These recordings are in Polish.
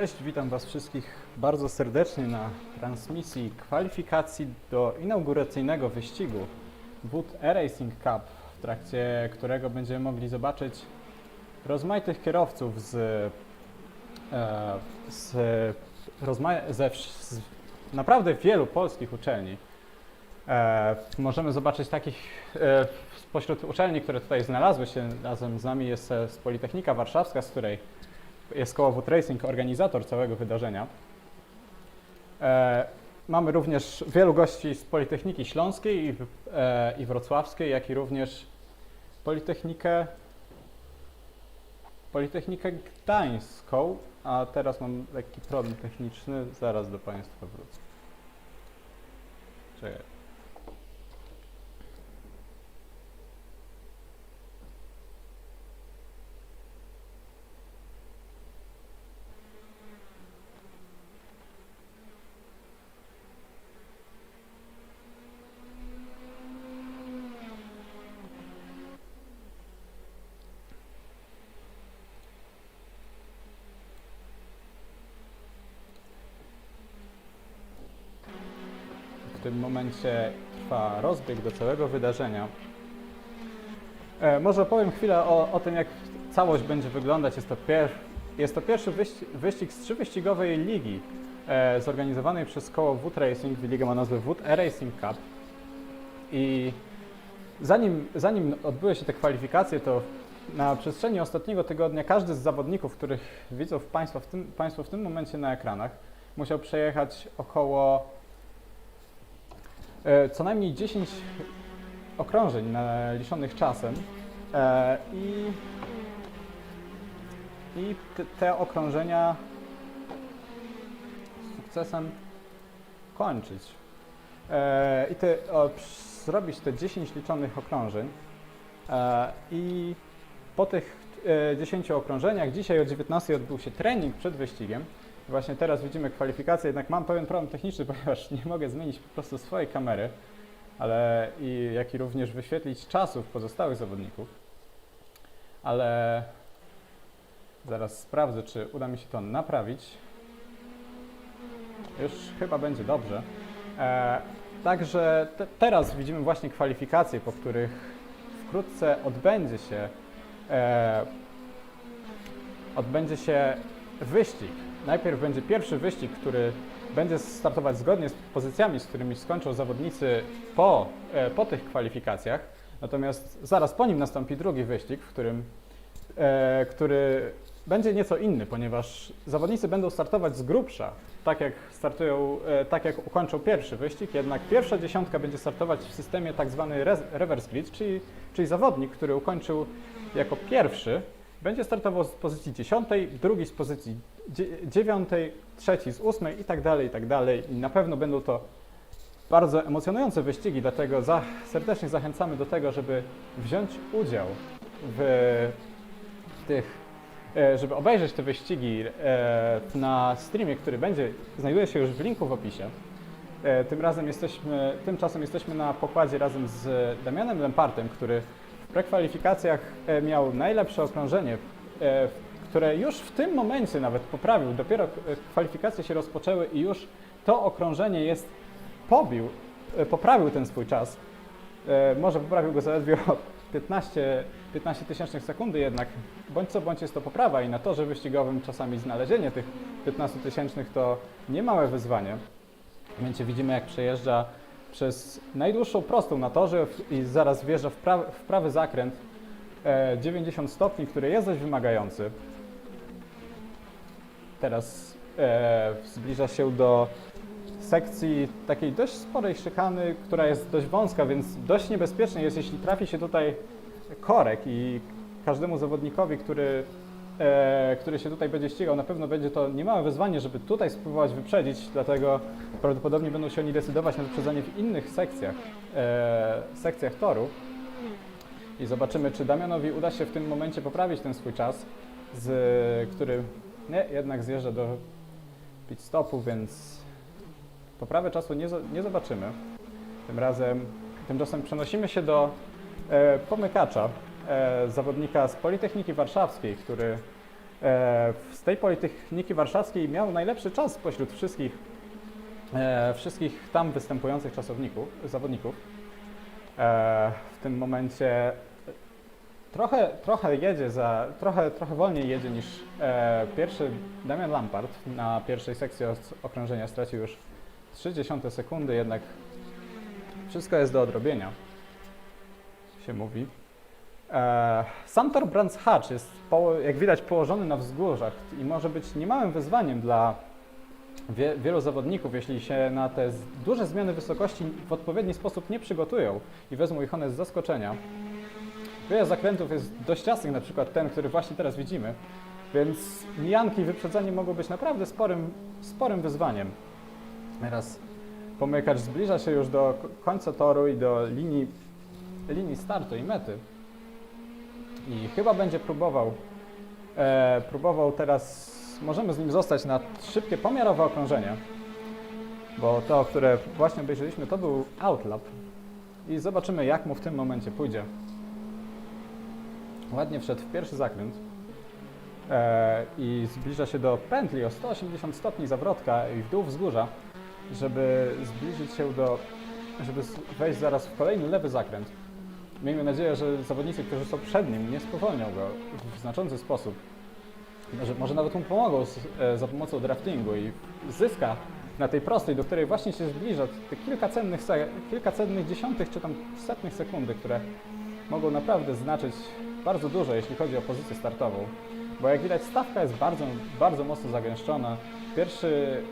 Cześć, witam Was wszystkich bardzo serdecznie na transmisji kwalifikacji do inauguracyjnego wyścigu Wood E-Racing Cup, w trakcie którego będziemy mogli zobaczyć rozmaitych kierowców z, e, z, z naprawdę wielu polskich uczelni. E, możemy zobaczyć takich e, spośród uczelni, które tutaj znalazły się razem z nami jest z Politechnika Warszawska, z której jest koło Wood Racing organizator całego wydarzenia. E, mamy również wielu gości z Politechniki Śląskiej i, e, i Wrocławskiej, jak i również Politechnikę, Politechnikę Gdańską, a teraz mam lekki problem techniczny, zaraz do Państwa wrócę. Czekaj. W tym momencie trwa rozbieg do całego wydarzenia. E, może opowiem chwilę o, o tym, jak całość będzie wyglądać. Jest to, pier, jest to pierwszy wyścig, wyścig z trzywyścigowej ligi e, zorganizowanej przez koło Wood Racing. Liga ma nazwę Wood E-Racing Cup. I zanim, zanim odbyły się te kwalifikacje, to na przestrzeni ostatniego tygodnia każdy z zawodników, których widzą Państwo w tym, państwo w tym momencie na ekranach, musiał przejechać około e, co najmniej 10 okrążeń liczonych czasem e, i, i te, okrążenia z sukcesem kończyć. E, I te, o, zrobić te 10 liczonych okrążeń e, i po tych e, 10 okrążeniach dzisiaj o 19 odbył się trening przed wyścigiem. Właśnie teraz widzimy kwalifikacje, jednak mam pewien problem techniczny, ponieważ nie mogę zmienić po prostu swojej kamery, ale i jak i również wyświetlić czasów pozostałych zawodników. Ale zaraz sprawdzę, czy uda mi się to naprawić. Już chyba będzie dobrze. E, także te, teraz widzimy właśnie kwalifikacje, po których wkrótce odbędzie się e, odbędzie się wyścig. Najpierw będzie pierwszy wyścig, który będzie startować zgodnie z pozycjami, z którymi skończą zawodnicy po, e, po tych kwalifikacjach. Natomiast zaraz po nim nastąpi drugi wyścig, w którym, e, który będzie nieco inny, ponieważ zawodnicy będą startować z grubsza, tak jak startują, e, tak jak ukończą pierwszy wyścig, jednak pierwsza dziesiątka będzie startować w systemie tak zwany reverse grid, czyli, czyli zawodnik, który ukończył jako pierwszy, będzie startował z pozycji 10, drugi z pozycji 9, trzeci z 8 i tak dalej, i tak dalej. I na pewno będą to bardzo emocjonujące wyścigi, dlatego za, serdecznie zachęcamy do tego, żeby wziąć udział w tych, e, żeby obejrzeć te wyścigi e, na streamie, który będzie, znajduje się już w linku w opisie. E, Tym razem jesteśmy, tymczasem jesteśmy na pokładzie razem z Damianem Lempartem, który prekwalifikacjach e, miał najlepsze okrążenie, e, które już w tym momencie nawet poprawił. Dopiero e, kwalifikacje się rozpoczęły i już to okrążenie jest pobił, poprawił ten swój czas. Może poprawił go zaledwie o 15, 15 tysięcznych sekundy jednak. Bądź co bądź jest to poprawa i na torze wyścigowym czasami znalezienie tych 15 tysięcznych to niemałe wyzwanie. Mianowicie widzimy jak przejeżdża przez najdłuższą prostą na torze i zaraz wjeżdża w, pra, w prawy zakręt e, 90 stopni, który jest dość wymagający. Teraz e, zbliża się do sekcji takiej dość sporej szykany, która jest dość wąska, więc dość niebezpieczne jest, jeśli trafi się tutaj korek i każdemu zawodnikowi, który, e, który się tutaj będzie ścigał, na pewno będzie to niemałe wyzwanie, żeby tutaj spróbować wyprzedzić, dlatego prawdopodobnie będą się oni decydować na wyprzedzanie w innych sekcjach, e, sekcjach toru. I zobaczymy, czy Damianowi uda się w tym momencie poprawić ten swój czas, z, który nie, jednak zjeżdża do pit stopu, więc poprawę czasu nie, nie zobaczymy. Tym razem, tymczasem przenosimy się do e, pomykacza, e, zawodnika z Politechniki Warszawskiej, który e, z tej Politechniki Warszawskiej miał najlepszy czas spośród wszystkich, e, wszystkich tam występujących czasowników, zawodników. E, w tym momencie trochę, trochę jedzie za, trochę, trochę wolniej jedzie niż e, pierwszy Damian Lampard. Na pierwszej sekcji okrążenia stracił już 30 sekundy, jednak wszystko jest do odrobienia, się mówi. E, sam tor Brands Hatch jest, jak widać, położony na wzgórzach i może być niemałym wyzwaniem dla wie, wielu zawodników, jeśli się na te duże zmiany wysokości w odpowiedni sposób nie przygotują i wezmą ich one z zaskoczenia. Wiele zakrętów jest dość ciasnych, na przykład ten, który właśnie teraz widzimy, więc mijanki i wyprzedzenie mogą być naprawdę sporym, sporym wyzwaniem. Teraz pomykacz zbliża się już do końca toru i do linii, linii startu i mety. I chyba będzie próbował, e, próbował teraz, możemy z nim zostać na szybkie pomiarowe okrążenie, bo to, które właśnie obejrzeliśmy, to był outlap. I zobaczymy, jak mu w tym momencie pójdzie. Ładnie wszedł w pierwszy zakręt e, i zbliża się do pętli o 180 stopni zawrotka i w dół wzgórza, żeby zbliżyć się do, żeby wejść zaraz w kolejny lewy zakręt. Miejmy nadzieję, że zawodnicy, którzy są przed nim, nie spowolnią go w znaczący sposób. Może, może nawet mu pomogą z, e, za pomocą draftingu i zyska na tej prostej, do której właśnie się zbliża, te kilka cennych, kilka cennych dziesiątych czy tam setnych sekundy, które mogą naprawdę znaczyć bardzo dużo, jeśli chodzi o pozycję startową. Bo jak widać, stawka jest bardzo, bardzo mocno zagęszczona. Pierwszy,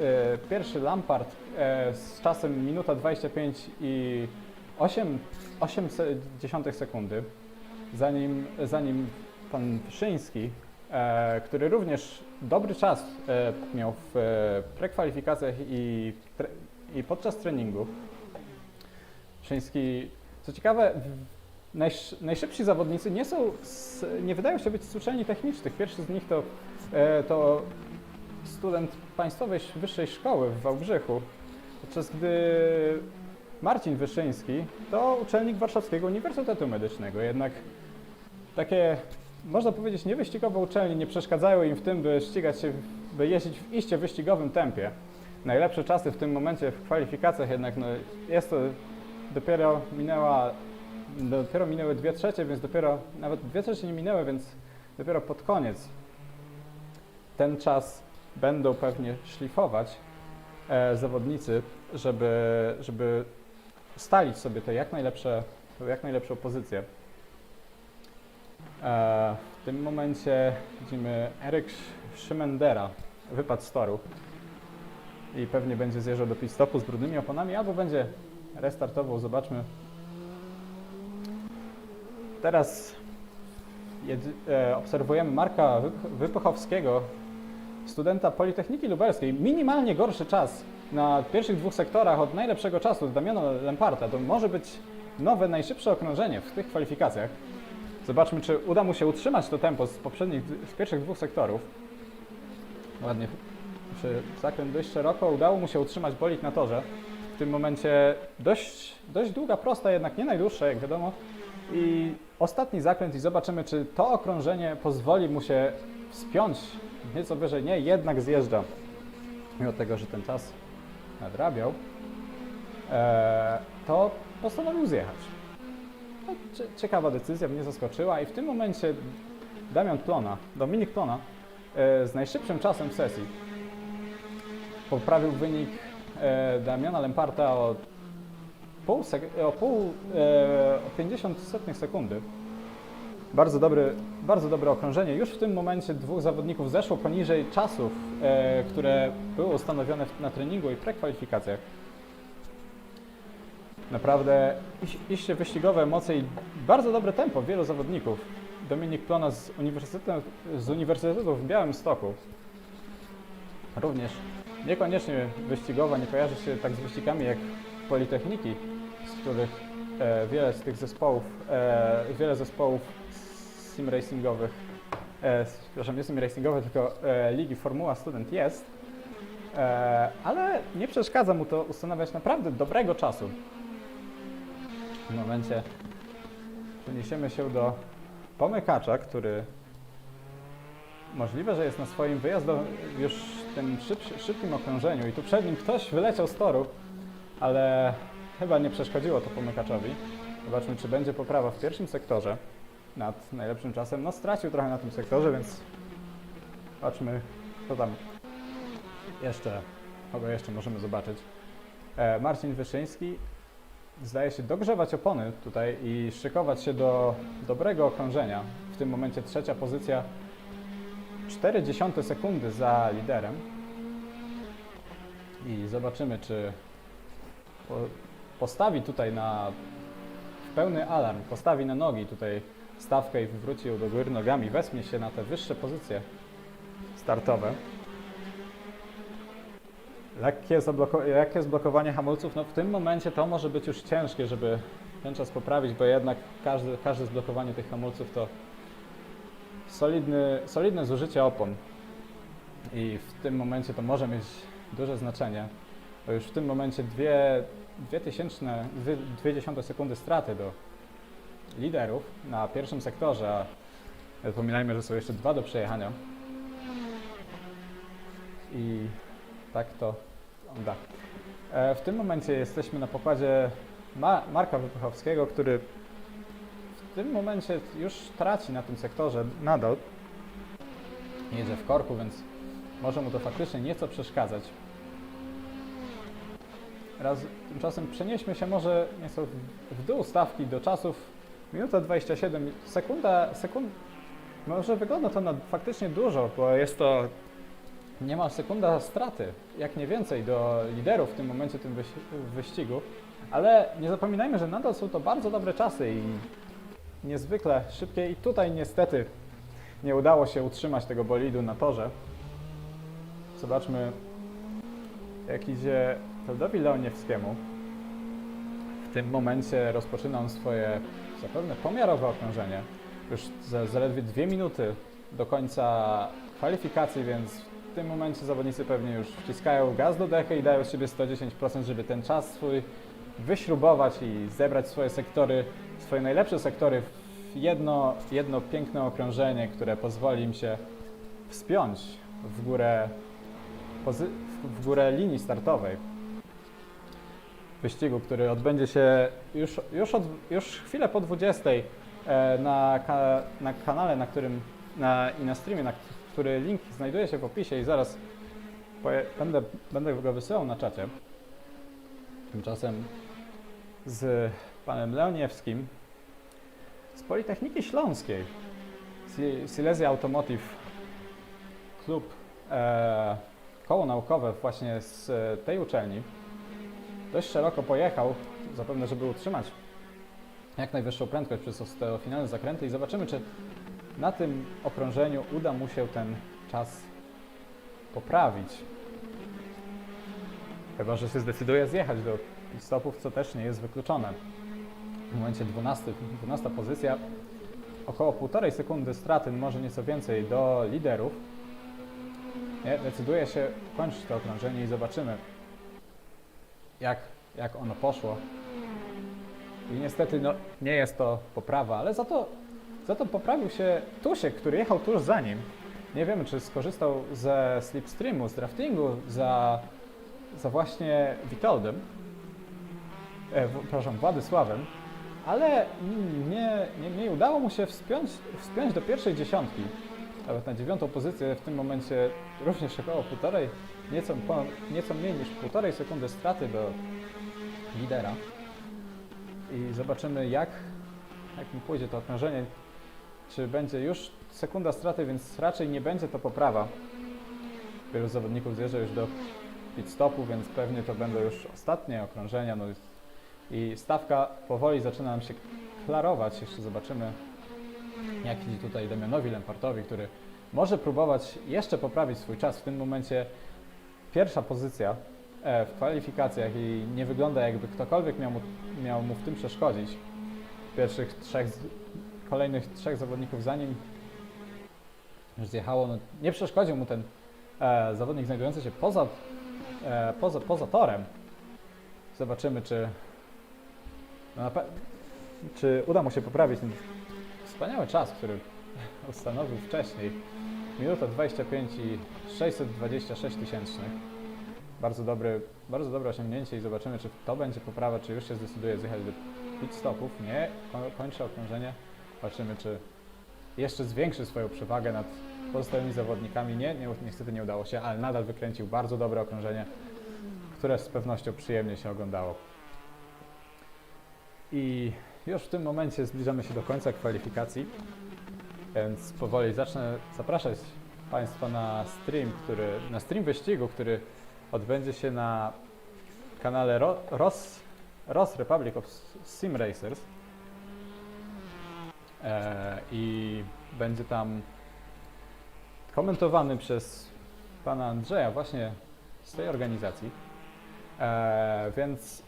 e, pierwszy Lampard e, z czasem minuta 25 i 8, 8 se- dziesiątych sekundy, zanim, zanim pan Szyński, e, który również dobry czas e, miał w e, prekwalifikacjach i, tre, i podczas treningu. Szyński, co ciekawe, najszybsi zawodnicy nie są, nie wydają się być z technicznych. Pierwszy z nich to, e, to student Państwowej Sz- Wyższej Szkoły w Wałbrzychu, podczas gdy Marcin Wyszyński to uczelnik Warszawskiego Uniwersytetu Medycznego. Jednak takie, można powiedzieć, niewyścigowe uczelnie nie przeszkadzają im w tym, by ścigać się, by jeździć w iście wyścigowym tempie. Najlepsze czasy w tym momencie w kwalifikacjach jednak no, jest to dopiero minęła, dopiero minęły dwie trzecie, więc dopiero, nawet dwie trzecie nie minęły, więc dopiero pod koniec ten czas będą pewnie szlifować e, zawodnicy, żeby, żeby ustalić sobie te jak najlepsze, jak najlepszą pozycję. E, w tym momencie widzimy Eryk Szymendera, wypadł z toru i pewnie będzie zjeżdżał do pit stopu z brudnymi oponami, albo będzie restartował, zobaczmy. Teraz e, obserwujemy Marka Wyp- Wypychowskiego, studenta Politechniki Lubelskiej. Minimalnie gorszy czas na pierwszych dwóch sektorach od najlepszego czasu Damiana Lemparta. To może być nowe, najszybsze okrążenie w tych kwalifikacjach. Zobaczmy, czy uda mu się utrzymać to tempo z poprzednich, z pierwszych dwóch sektorów. Ładnie, czy zakręt dość szeroko, udało mu się utrzymać bolid na torze. W tym momencie dość, dość długa, prosta, jednak nie najdłuższa, jak wiadomo. I ostatni zakręt i zobaczymy, czy to okrążenie pozwoli mu się wspiąć nieco wyżej. Nie, jednak zjeżdża. Mimo tego, że ten czas nadrabiał, e, to postanowił zjechać. No, cie- ciekawa decyzja, mnie zaskoczyła i w tym momencie Damian Plona, Dominik Plona e, z najszybszym czasem w sesji poprawił wynik e, Damiana Lemparta o pół, sek- o, pół e, o 50 setnych sekundy. Bardzo, dobry, bardzo dobre okrążenie. Już w tym momencie dwóch zawodników zeszło poniżej czasów, e, które były ustanowione na treningu i prekwalifikacjach. Naprawdę iś- iście wyścigowe emocje i bardzo dobre tempo wielu zawodników. Dominik Plona z Uniwersytetu, z Uniwersytetu w Białymstoku. Również niekoniecznie wyścigowa, nie kojarzy się tak z wyścigami jak Politechniki, z których e, wiele z tych zespołów, e, wiele zespołów sim racingowych, e, przepraszam, nie sim racingowe, tylko e, ligi Formuła Student jest, e, ale nie przeszkadza mu to ustanawiać naprawdę dobrego czasu. W momencie przeniesiemy się do pomykacza, który Możliwe, że jest na swoim wyjazdu już tym szyb, szybkim okrążeniu i tu przed nim ktoś wyleciał z toru, ale chyba nie przeszkodziło to pomykaczowi. Zobaczmy, czy będzie poprawa w pierwszym sektorze nad najlepszym czasem. No stracił trochę na tym sektorze, więc patrzmy, co tam jeszcze, kogo jeszcze możemy zobaczyć. E, Marcin Wyszyński zdaje się dogrzewać opony tutaj i szykować się do dobrego okrążenia. W tym momencie trzecia pozycja 0,4 sekundy za liderem. I zobaczymy, czy po, postawi tutaj na pełny alarm, postawi na nogi tutaj stawkę i wywróci ją do góry nogami, wesmie się na te wyższe pozycje startowe. Lekkie, zabloko- lekkie zblokowanie hamulców, no w tym momencie to może być już ciężkie, żeby ten czas poprawić, bo jednak każde, każde zblokowanie tych hamulców to solidny, solidne zużycie opon. I w tym momencie to może mieć duże znaczenie, bo już w tym momencie dwie, dwie tysięczne, dwie, dwie dziesiąte sekundy straty do liderów na pierwszym sektorze, a zapominajmy, że są jeszcze dwa do przejechania. I tak to wygląda. E, W tym momencie jesteśmy na pokładzie Ma- Marka Wypychowskiego, który w tym momencie już traci na tym sektorze nadal. Jedzie w korku, więc może mu to faktycznie nieco przeszkadzać. Raz, tymczasem przenieśmy się może nieco w dół stawki do czasów minuta 27, sekunda, sekund, może wygląda to na faktycznie dużo, bo jest to niemal sekunda straty, jak nie więcej, do liderów w tym momencie tym wyścigu. Ale nie zapominajmy, że nadal są to bardzo dobre czasy i niezwykle szybkie. I tutaj niestety nie udało się utrzymać tego bolidu na torze. Zobaczmy, jak idzie Feldowi Leoniewskiemu. W tym momencie rozpoczyna on swoje zapewne pomiarowe okrążenie. Już za zaledwie dwie minuty do końca kwalifikacji, więc w tym momencie zawodnicy pewnie już wciskają gaz do dechy i dają z siebie 110%, żeby ten czas swój wyśrubować i zebrać swoje sektory, swoje najlepsze sektory w jedno, jedno piękne okrążenie, które pozwoli im się wspiąć w górę, w górę linii startowej wyścigu, który odbędzie się już, już, od, już chwilę po 20 e, na, na kanale, na którym na, i na streamie, na który link znajduje się w opisie i zaraz poje, będę, będę go wysyłał na czacie. Tymczasem z panem Leoniewskim z Politechniki Śląskiej, Silesia Automotive Klub, e, koło naukowe właśnie z tej uczelni. Dość szeroko pojechał, zapewne, żeby utrzymać jak najwyższą prędkość przez te finalne zakręty i zobaczymy, czy na tym okrążeniu uda mu się ten czas poprawić. Chyba, że się zdecyduje zjechać do stopów, co też nie jest wykluczone. W momencie 12, 12 pozycja, około 1,5 sekundy straty, może nieco więcej do liderów. Nie, decyduje się kończyć to okrążenie i zobaczymy, jak, jak ono poszło. I niestety no, nie jest to poprawa, ale za to, za to poprawił się Tusiek, który jechał tuż za nim. Nie wiemy, czy skorzystał ze slipstreamu, z draftingu, za, za właśnie Witoldem, e, w, przepraszam, Władysławem, ale nie, nie, nie udało mu się wspiąć, wspiąć do pierwszej dziesiątki. Nawet na dziewiątą pozycję w tym momencie również około półtorej, nieco, po, nieco mniej niż półtorej sekundy straty do lidera. I zobaczymy, jak, jak pójdzie to okrążenie. Czy będzie już sekunda straty, więc raczej nie będzie to poprawa. Wielu zawodników zjeżdża już do pit stopu, więc pewnie to będą już ostatnie okrążenia. No i stawka powoli zaczyna nam się klarować. Jeszcze zobaczymy, jak idzie tutaj Damianowi Lempartowi, który może próbować jeszcze poprawić swój czas. W tym momencie pierwsza pozycja e, w kwalifikacjach i nie wygląda jakby ktokolwiek miał mu, miał mu w tym przeszkodzić. Pierwszych trzech, kolejnych trzech zawodników za nim już zjechało. No, nie przeszkodził mu ten e, zawodnik znajdujący się poza, e, poza, poza torem. Zobaczymy, czy, no, czy uda mu się poprawić ten wspaniały czas, który ustanowił wcześniej. Minuta 25 i 626 tysięcznych. Bardzo, dobry, bardzo dobre osiągnięcie i zobaczymy, czy to będzie poprawa, czy już się zdecyduje zjechać do pit stopów. Nie, ko- kończy okrążenie. Zobaczymy, czy jeszcze zwiększy swoją przewagę nad pozostałymi zawodnikami. Nie, nie, niestety nie udało się, ale nadal wykręcił bardzo dobre okrążenie, które z pewnością przyjemnie się oglądało. I już w tym momencie zbliżamy się do końca kwalifikacji, więc powoli zacznę zapraszać Państwa na stream, który, na stream wyścigu, który odbędzie się na kanale Ro, Ros, Ros Republic of Sim Racers. E, I będzie tam komentowany przez pana Andrzeja właśnie z tej organizacji. E, więc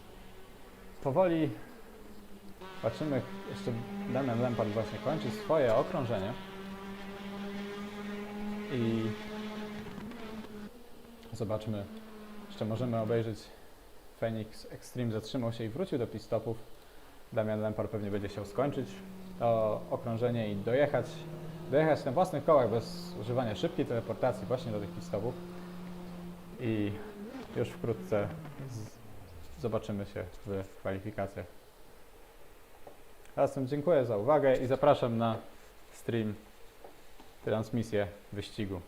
powoli patrzymy, jeszcze Damian Lempart właśnie kończy swoje okrążenie. I zobaczmy, jeszcze możemy obejrzeć Phoenix Extreme zatrzymał się i wrócił do pit stopów. Damian Lempart pewnie będzie chciał skończyć to okrążenie i dojechać, dojechać na własnych kołach bez używania szybkiej teleportacji właśnie do tych pit stopów. I już wkrótce zobaczymy się w kwalifikacjach. Zatem dziękuję za uwagę i zapraszam na stream, transmisję wyścigu.